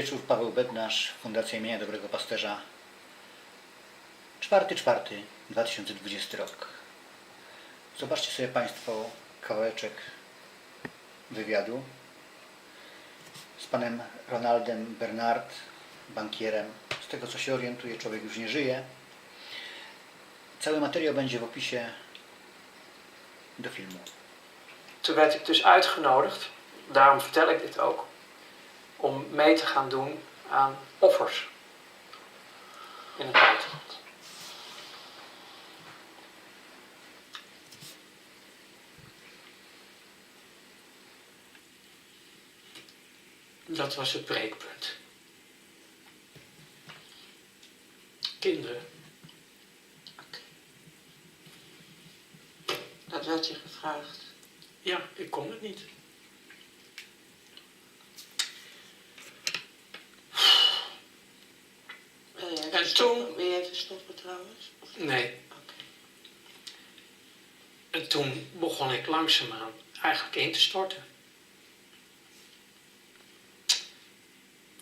wieczór, Paweł Bednarz, Fundacja imienia Dobrego Pasterza. 4-4-2020 rok. Zobaczcie sobie Państwo kawałeczek wywiadu z panem Ronaldem Bernard, bankierem. Z tego co się orientuję, człowiek już nie żyje. Cały materiał będzie w opisie do filmu. Toen werd ik dus uitgenodigd, daarom vertel ik dit ook, om mee te gaan doen aan offers in het buitenland. Dat was het breekpunt. Kinderen. Dat werd je gevraagd. Ja, ik kon het niet. Wil je even, En stoppen? Toen- Wil je even stoppen trouwens? Nee. En toen begon ik langzaamaan eigenlijk in te storten.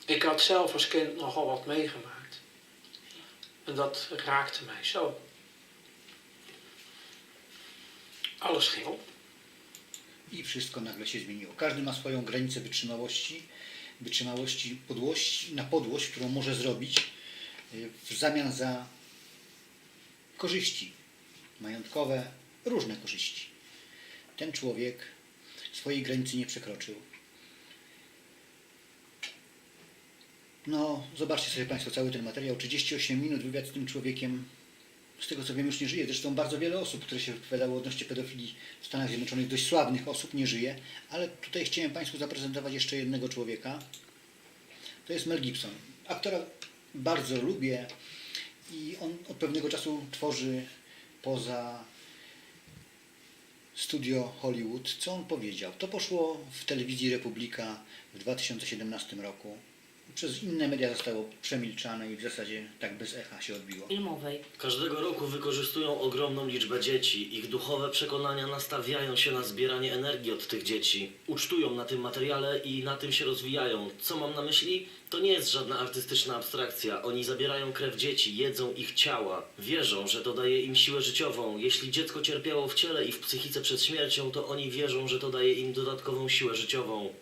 Ik had zelf als kind nogal wat meegemaakt. En dat raakte mij zo. Alles ging op. i wszystko nagle się zmieniło. Każdy ma swoją granicę wytrzymałości, wytrzymałości podłości, na podłość, którą może zrobić w zamian za korzyści majątkowe, różne korzyści. Ten człowiek swojej granicy nie przekroczył. No, zobaczcie sobie Państwo cały ten materiał. 38 minut wywiad z tym człowiekiem. Z tego co wiem już nie żyje. Zresztą bardzo wiele osób, które się wypowiadało odnośnie pedofilii w Stanach Zjednoczonych, dość sławnych osób nie żyje. Ale tutaj chciałem Państwu zaprezentować jeszcze jednego człowieka. To jest Mel Gibson. Aktora bardzo lubię i on od pewnego czasu tworzy poza studio Hollywood. Co on powiedział? To poszło w telewizji Republika w 2017 roku. Przez inne media zostało przemilczane i w zasadzie tak bez echa się odbiło. filmowej. Każdego roku wykorzystują ogromną liczbę dzieci. Ich duchowe przekonania nastawiają się na zbieranie energii od tych dzieci. Ucztują na tym materiale i na tym się rozwijają. Co mam na myśli? To nie jest żadna artystyczna abstrakcja. Oni zabierają krew dzieci, jedzą ich ciała. Wierzą, że to daje im siłę życiową. Jeśli dziecko cierpiało w ciele i w psychice przed śmiercią, to oni wierzą, że to daje im dodatkową siłę życiową.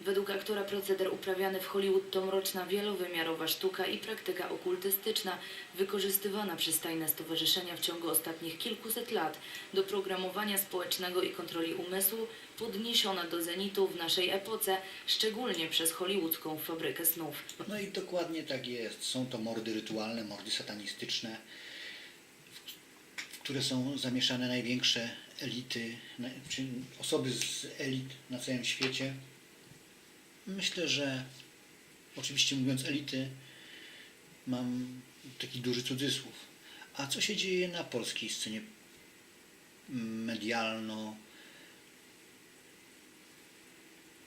Według aktora proceder uprawiany w Hollywood to mroczna, wielowymiarowa sztuka i praktyka okultystyczna wykorzystywana przez tajne stowarzyszenia w ciągu ostatnich kilkuset lat do programowania społecznego i kontroli umysłu, podniesiona do zenitu w naszej epoce, szczególnie przez hollywoodzką fabrykę snów. No i dokładnie tak jest. Są to mordy rytualne, mordy satanistyczne, w które są zamieszane największe elity, czy osoby z elit na całym świecie. Myślę, że oczywiście mówiąc elity, mam taki duży cudzysłów. A co się dzieje na polskiej scenie medialno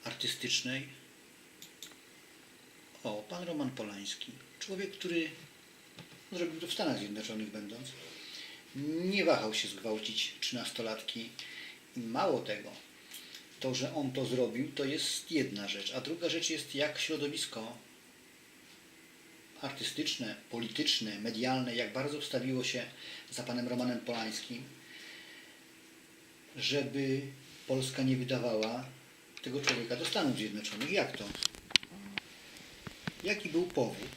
artystycznej? O, pan Roman Polański. Człowiek, który zrobił to w Stanach Zjednoczonych będąc. Nie wahał się zgwałcić trzynastolatki. I mało tego, to, że on to zrobił, to jest jedna rzecz. A druga rzecz jest, jak środowisko artystyczne, polityczne, medialne, jak bardzo wstawiło się za panem Romanem Polańskim, żeby Polska nie wydawała tego człowieka do Stanów Zjednoczonych. Jak to? Jaki był powód,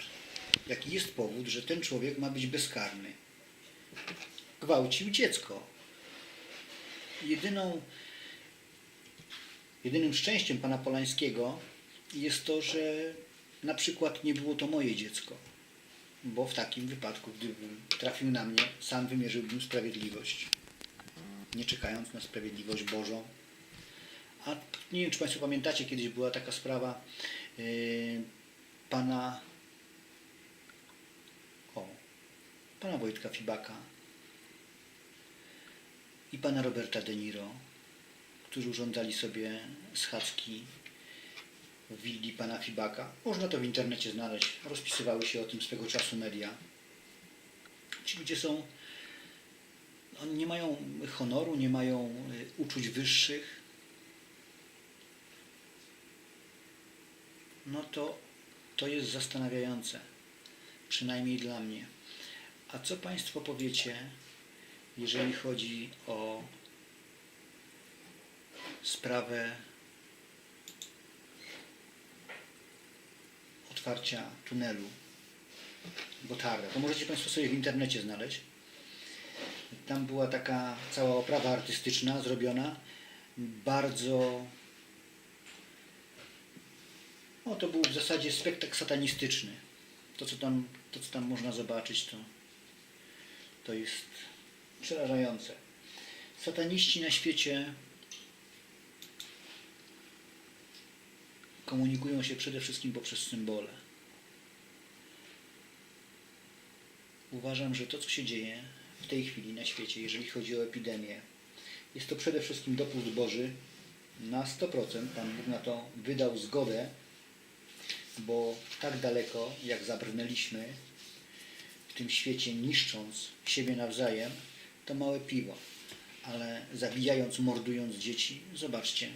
jaki jest powód, że ten człowiek ma być bezkarny? Gwałcił dziecko. Jedyną, jedynym szczęściem pana Polańskiego jest to, że na przykład nie było to moje dziecko. Bo w takim wypadku, gdyby trafił na mnie, sam wymierzyłbym sprawiedliwość. Nie czekając na sprawiedliwość Bożą. A nie wiem, czy Państwo pamiętacie, kiedyś była taka sprawa yy, pana o, pana Wojtka Fibaka i pana Roberta De Niro, którzy urządzali sobie schadzki w willi pana Fibaka. Można to w internecie znaleźć. Rozpisywały się o tym swego czasu media. Ci ludzie są no, nie mają honoru, nie mają y, uczuć wyższych. No to To jest zastanawiające, przynajmniej dla mnie. A co Państwo powiecie, jeżeli chodzi o sprawę otwarcia tunelu Gotarda? To możecie Państwo sobie w internecie znaleźć. Tam była taka cała oprawa artystyczna zrobiona, bardzo no to był w zasadzie spektakl satanistyczny. To co tam, to, co tam można zobaczyć, to, to jest przerażające. Sataniści na świecie komunikują się przede wszystkim poprzez symbole. Uważam, że to, co się dzieje w tej chwili na świecie, jeżeli chodzi o epidemię, jest to przede wszystkim dopust Boży na 100%. Pan Bóg na to wydał zgodę bo tak daleko, jak zabrnęliśmy w tym świecie, niszcząc siebie nawzajem, to małe piwo. Ale zabijając, mordując dzieci, zobaczcie.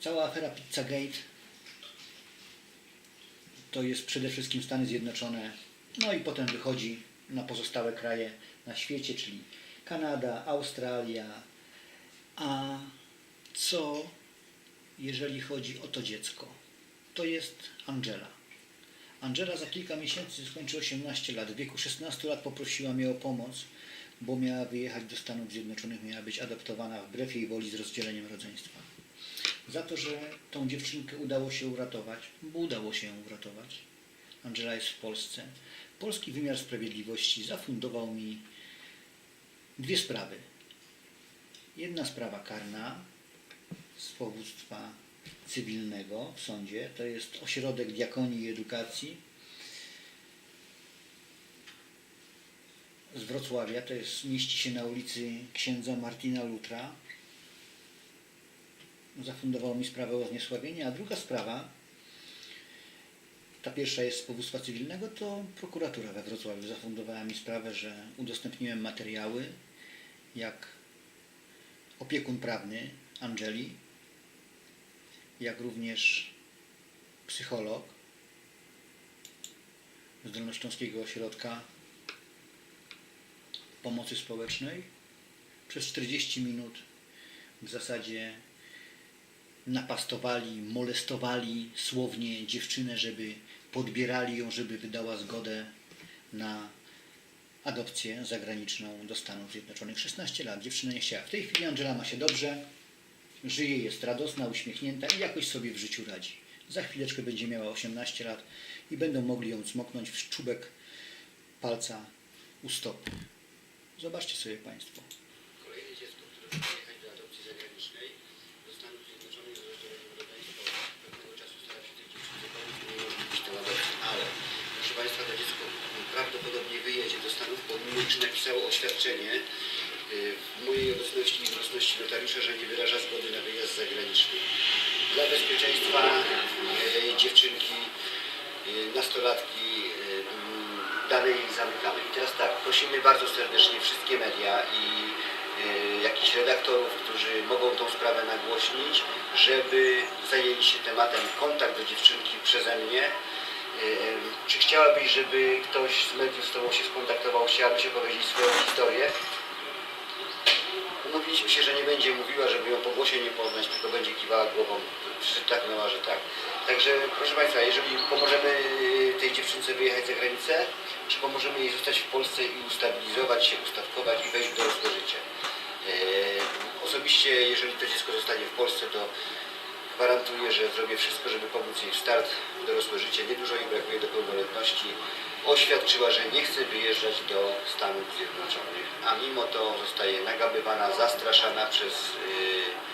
Cała afera Pizzagate to jest przede wszystkim Stany Zjednoczone, no i potem wychodzi na pozostałe kraje na świecie, czyli Kanada, Australia. A co jeżeli chodzi o to dziecko. To jest Angela. Angela za kilka miesięcy skończy 18 lat. W wieku 16 lat poprosiła mnie o pomoc, bo miała wyjechać do Stanów Zjednoczonych, miała być adoptowana wbrew jej woli z rozdzieleniem rodzeństwa. Za to, że tą dziewczynkę udało się uratować, bo udało się ją uratować. Angela jest w Polsce. Polski wymiar sprawiedliwości zafundował mi dwie sprawy. Jedna sprawa karna, z powództwa cywilnego w sądzie. To jest ośrodek diakonii i edukacji z Wrocławia. To jest, mieści się na ulicy księdza Martina Lutra. Zafundował mi sprawę o zniesławienie, a druga sprawa, ta pierwsza jest z powództwa cywilnego, to prokuratura we Wrocławiu zafundowała mi sprawę, że udostępniłem materiały, jak opiekun prawny Angeli, jak również psycholog z Dolnośląskiego Ośrodka Pomocy Społecznej. Przez 40 minut w zasadzie napastowali, molestowali słownie dziewczynę, żeby podbierali ją, żeby wydała zgodę na adopcję zagraniczną do Stanów Zjednoczonych. 16 lat, dziewczyna nie chciała. W tej chwili Angela ma się dobrze, żyje, jest radosna, uśmiechnięta i jakoś sobie w życiu radzi. Za chwileczkę będzie miała 18 lat i będą mogli ją cmoknąć w czubek palca u stopy. Zobaczcie sobie Państwo. Dziecko, które chce jechać do adopcji zagranicznej do Stanów Zjednoczonych z rozdzieleniem rodzeństwa od pewnego czasu stara się tej dziewczynie pomóc i umożliwić tę adopcję, ale proszę Państwa, to dziecko prawdopodobnie wyjedzie do Stanów, pomimo iż napisało oświadczenie y, w mojej obecności i obecności notariusza, że nie wyraża zgody na wyjazd zagraniczny. Dla bezpieczeństwa y, dziewczynki, y, nastolatki, jej zamykamy. I teraz tak, prosimy bardzo serdecznie wszystkie media i jakichś redaktorów, którzy mogą tą sprawę nagłośnić, żeby zajęli się tematem kontakt do dziewczynki przeze mnie. Y, Czy chciałabyś, żeby ktoś z mediów z Tobą się skontaktował, chciałabyś opowiedzieć swoją historię? Umówiliśmy się, że nie będzie mówiła, żeby ją po głosie nie poznać, tylko będzie kiwała głową, przytaknęła, że tak. Także proszę Państwa, jeżeli pomożemy y, tej dziewczynce wyjechać za granicę, czy pomożemy jej zostać w Polsce i ustabilizować się, ustawkować i wejść w dorosłe życie. E, Osobiście, jeżeli to dziecko zostanie w Polsce, to gwarantuję, że zrobię wszystko, żeby pomóc jej w start w dorosłe życie. Niedużo jej brakuje do pełnoletności. Oświadczyła, że nie chce wyjeżdżać do Stanów Zjednoczonych, a mimo to zostaje nagabywana, zastraszana przez yy,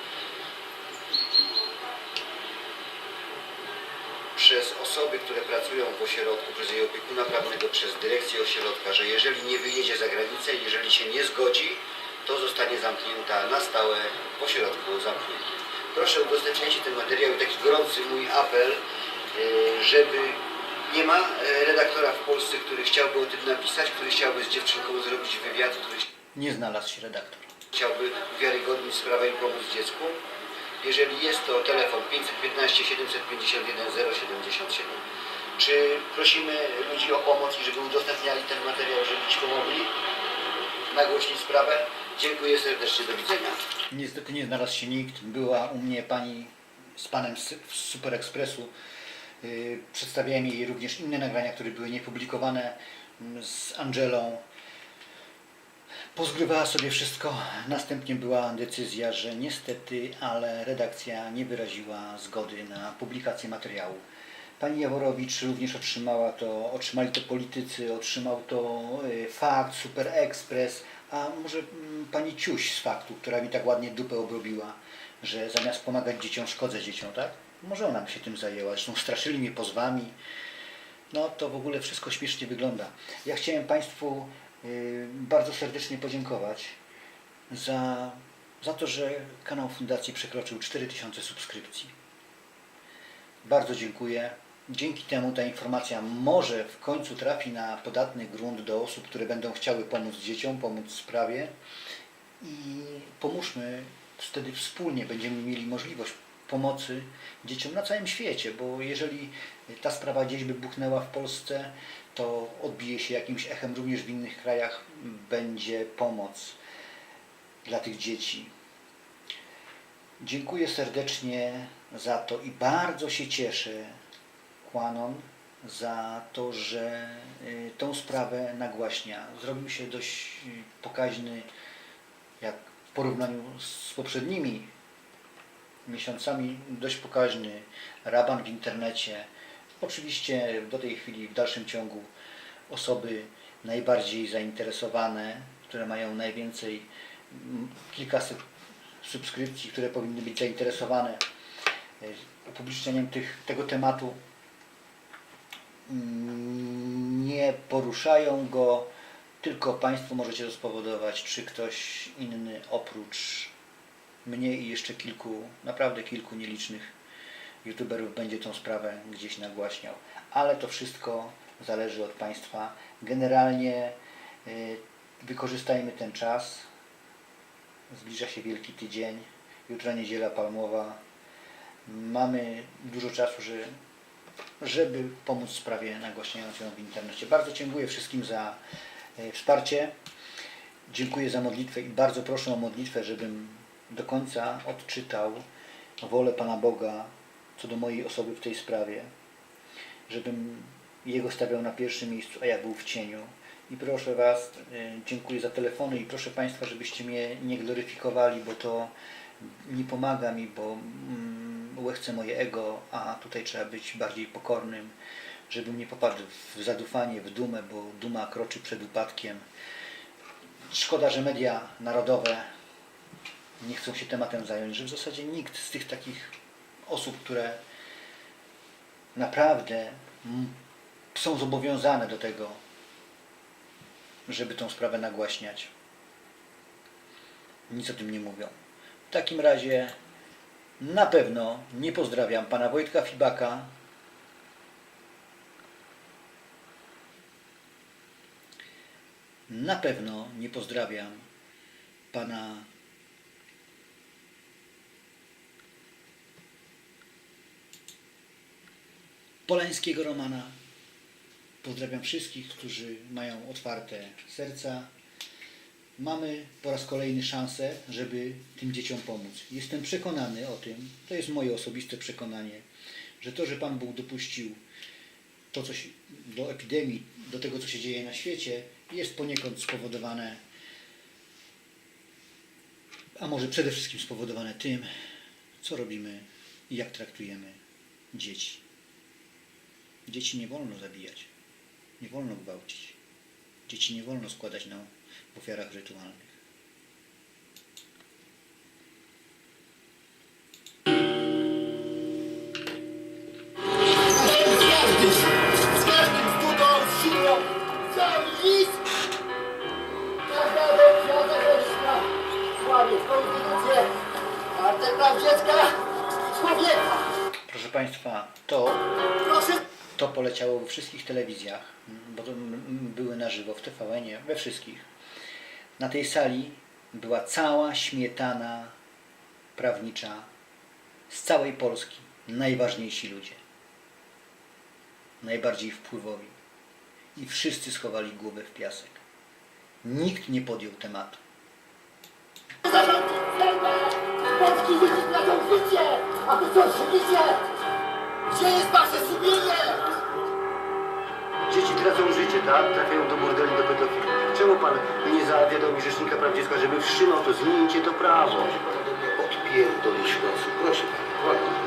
przez osoby, które pracują w ośrodku, przez jej opiekuna prawnego, przez dyrekcję ośrodka, że jeżeli nie wyjedzie za granicę, jeżeli się nie zgodzi, to zostanie zamknięta na stałe w ośrodku zamkniętym. Proszę udostępniajcie ten materiał taki gorący mój apel, yy, żeby nie ma e, redaktora w Polsce, który chciałby o tym napisać, który chciałby z dziewczynką zrobić wywiad, który Nie znalazł się redaktor. chciałby uwiarygodnić sprawę i pomóc dziecku. Jeżeli jest to telefon 515 751 077. Czy prosimy ludzi o pomoc i żeby udostępniali ten materiał, żeby ci pomogli nagłośnić sprawę? Dziękuję serdecznie, do widzenia. Niestety nie znalazł się nikt. Była u mnie pani z panem z Super Expressu. Yy, Przedstawiałem jej również inne nagrania, które były niepublikowane mm, z Angelą. Pozgrywała sobie wszystko. Następnie była decyzja, że niestety, ale redakcja nie wyraziła zgody na publikację materiału. Pani Jaworowicz również otrzymała to, otrzymali to politycy, otrzymał to y, Fakt, Super Express, a może mm, pani Ciuś z Faktu, która mi tak ładnie dupę obrobiła, że zamiast pomagać dzieciom, szkodzę dzieciom, tak? Może ona by się tym zajęła. Zresztą straszyli mnie pozwami. No to w ogóle wszystko śmiesznie wygląda. Ja chciałem Państwu y, bardzo serdecznie podziękować za, za to, że kanał Fundacji przekroczył 4000 subskrypcji. Bardzo dziękuję. Dzięki temu ta informacja może w końcu trafi na podatny grunt do osób, które będą chciały pomóc dzieciom, pomóc sprawie i pomóżmy wtedy wspólnie, będziemy mieli możliwość pomocy dzieciom na całym świecie, bo jeżeli ta sprawa gdzieś by buchnęła w Polsce, to odbije się jakimś echem również w innych krajach, będzie pomoc dla tych dzieci. Dziękuję serdecznie za to i bardzo się cieszę, Kłanon, za to, że y, tą sprawę nagłaśnia. Zrobił się dość y, pokaźny, jak w porównaniu z poprzednimi miesiącami, dość pokaźny raban w internecie. Oczywiście do tej chwili, w dalszym ciągu, osoby najbardziej zainteresowane, które mają najwięcej, kilkaset subskrypcji, które powinny być zainteresowane e, upublicznieniem tych, tego tematu, nie poruszają go, tylko Państwo możecie to spowodować, czy ktoś inny oprócz mnie i jeszcze kilku, naprawdę kilku nielicznych youtuberów będzie tą sprawę gdzieś nagłaśniał. Ale to wszystko zależy od Państwa. Generalnie y, wykorzystajmy ten czas. Zbliża się Wielki Tydzień, jutro Niedziela Palmowa. Mamy dużo czasu, że, żeby pomóc sprawie nagłaśniając ją w internecie. Bardzo dziękuję wszystkim za e, wsparcie. Dziękuję za modlitwę i bardzo proszę o modlitwę, żebym do końca odczytał wolę Pana Boga co do mojej osoby w tej sprawie. Żebym Jego stawiał na pierwszym miejscu, a ja był w cieniu. I proszę Was, e, dziękuję za telefony i proszę Państwa, żebyście mnie nie gloryfikowali, bo to nie pomaga mi, bo mm, łechce moje ego, a tutaj trzeba być bardziej pokornym, żebym nie popadł w zadufanie, w dumę, bo duma kroczy przed upadkiem. Szkoda, że media narodowe nie chcą się tematem zająć, że w zasadzie nikt z tych takich osób, które naprawdę są zobowiązane do tego, żeby tą sprawę nagłaśniać. Nic o tym nie mówią. W takim razie na pewno nie pozdrawiam pana Wojtka Fibaka. Na pewno nie pozdrawiam pana Polańskiego Romana. Pozdrawiam wszystkich, którzy mają otwarte serca. Mamy po raz kolejny szansę, żeby tym dzieciom pomóc. Jestem przekonany o tym, to jest moje osobiste przekonanie, że to, że Pan Bóg dopuścił to, co się, do epidemii, do tego, co się dzieje na świecie, jest poniekąd spowodowane, a może przede wszystkim spowodowane tym, co robimy i jak traktujemy dzieci. Dzieci nie wolno zabijać, nie wolno gwałcić. Dzieci nie wolno składać na ofiarach rytualnych. Proszę Państwa, to, to poleciało we wszystkich telewizjach, bo były na żywo w TVN-ie, we wszystkich. Na tej sali była cała śmietana prawnicza z całej Polski najważniejsi ludzie, najbardziej wpływowi i wszyscy schowali głowę w piasek. Nikt nie podjął tematu. Polski dzieci tracą życie! A wy co życie? Gdzie jest wasze sumienie? Dzieci tracą życie, tak? Trafiają do burdeli, do pedofili. Czemu pan nie zawiadomi Rzecznika Praw Dziecka, żeby wstrzymał to, zmieńcie to prawo? Może pan do mnie. Proszę pana.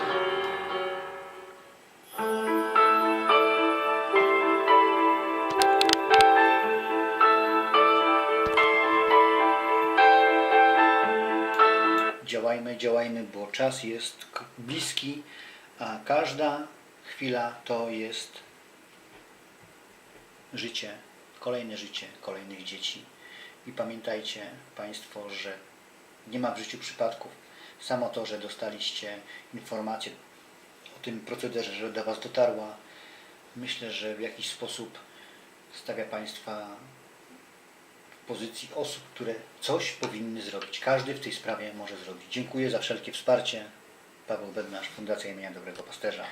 Działajmy, działajmy, bo czas jest bliski, a każda chwila to jest życie, kolejne życie kolejnych dzieci. I pamiętajcie Państwo, że nie ma w życiu przypadków. Samo to, że dostaliście informację o tym procederze, że do Was dotarła, myślę, że w jakiś sposób stawia Państwa w pozycji osób, które coś powinny zrobić. Każdy w tej sprawie może zrobić. Dziękuję za wszelkie wsparcie. Paweł Bednarz, Fundacja imienia Dobrego Pasterza.